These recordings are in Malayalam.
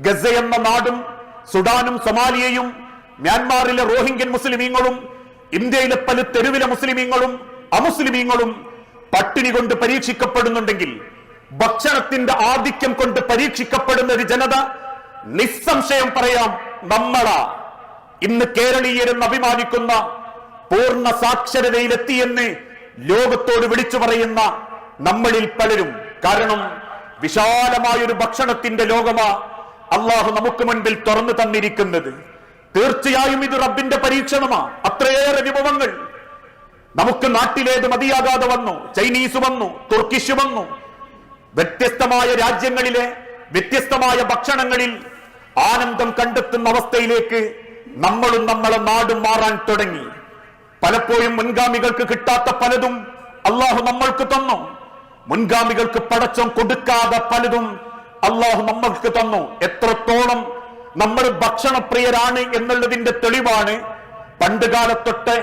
ഗസ എന്ന നാടും സുഡാനും സൊമാലിയയും മ്യാൻമാറിലെ റോഹിംഗ്യൻ മുസ്ലിമീങ്ങളും ഇന്ത്യയിലെ പല തെരുവിലെ മുസ്ലിമീങ്ങളും അമുസ്ലിമീങ്ങളും പട്ടിണി കൊണ്ട് പരീക്ഷിക്കപ്പെടുന്നുണ്ടെങ്കിൽ ഭക്ഷണത്തിന്റെ ആധിക്യം കൊണ്ട് പരീക്ഷിക്കപ്പെടുന്ന ഒരു ജനത നിസ്സംശയം പറയാം നമ്മളാ. ഇന്ന് കേരളീയരെന്ന് അഭിമാനിക്കുന്ന പൂർണ സാക്ഷരതയിലെത്തിയെന്ന് ലോകത്തോട് വിളിച്ചു പറയുന്ന നമ്മളിൽ പലരും. കാരണം വിശാലമായൊരു ഭക്ഷണത്തിന്റെ ലോകമാ. അള്ളാഹു നമുക്ക് മുൻപിൽ തുറന്നു തന്നിരിക്കുന്നത്. തീർച്ചയായും ഇത് റബ്ബിന്റെ പരീക്ഷണമാണ് അത്രയേറെ വിഭവങ്ങൾ. നമുക്ക് നാട്ടിലേത് മതിയാകാതെ വന്നു. ചൈനീസ് വന്നു തുർക്കിഷ് വന്നു. വ്യത്യസ്തമായ രാജ്യങ്ങളിലെ വ്യത്യസ്തമായ ഭക്ഷണങ്ങളിൽ ആനന്ദം കണ്ടെത്തുന്ന അവസ്ഥയിലേക്ക് നമ്മളും നമ്മളെ നാടും മാറാൻ തുടങ്ങി. പലപ്പോഴും മുൻഗാമികൾക്ക് കിട്ടാത്ത പലതും അള്ളാഹു നമ്മൾക്ക് തന്നു. മുൻഗാമികൾക്ക് പടച്ചം കൊടുക്കാതെ പലതും അള്ളാഹു നമ്മൾക്ക് തന്നു. എത്രത്തോളം നമ്മൾ ഭക്ഷണപ്രിയരാണ് എന്നുള്ളതിന്റെ തെളിവാണ് പണ്ട് കാലത്തൊട്ട്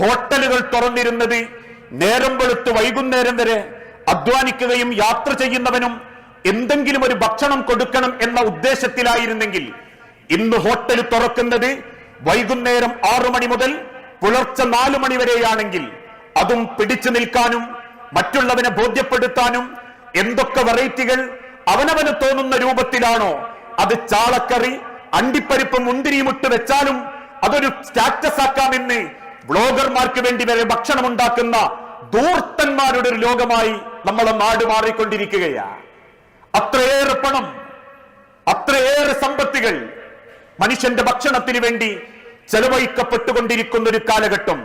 ഹോട്ടലുകൾ തുറന്നിരുന്നത്. നേരം വെളുത്ത് വൈകുന്നേരം വരെ അധ്വാനിക്കുകയും യാത്ര ചെയ്യുന്നവനും എന്തെങ്കിലും ഒരു ഭക്ഷണം കൊടുക്കണം എന്ന ഉദ്ദേശത്തിലായിരുന്നെങ്കിൽ ഇന്ന് ഹോട്ടൽ തുറക്കുന്നത് വൈകുന്നേരം ആറു മണി മുതൽ പുലർച്ചെ നാലു മണി വരെയാണെങ്കിൽ അതും പിടിച്ചു നിൽക്കാനും മറ്റുള്ളവനെ ബോധ്യപ്പെടുത്താനും എന്തൊക്കെ വെറൈറ്റികൾ അവനവന് തോന്നുന്ന രൂപത്തിലാണോ? അത് ചാളക്കറി അണ്ടിപ്പരിപ്പ് മുന്തിരിയുമിട്ട് വെച്ചാലും അതൊരു സ്റ്റാറ്റസ് ആക്കാമെന്ന് ബ്ലോഗർമാർക്ക് വേണ്ടി വരെ ഭക്ഷണം ഉണ്ടാക്കുന്ന ദൂർത്തന്മാരുടെ ഒരു ലോകമായി നമ്മളെ നാട് മാറിക്കൊണ്ടിരിക്കുകയാ. അത്രയേറെ പണം അത്രയേറെ സമ്പത്തുകൾ മനുഷ്യന്റെ ഭക്ഷണത്തിന് വേണ്ടി ചെലവഴിക്കപ്പെട്ടുകൊണ്ടിരിക്കുന്ന ഒരു കാലഘട്ടം.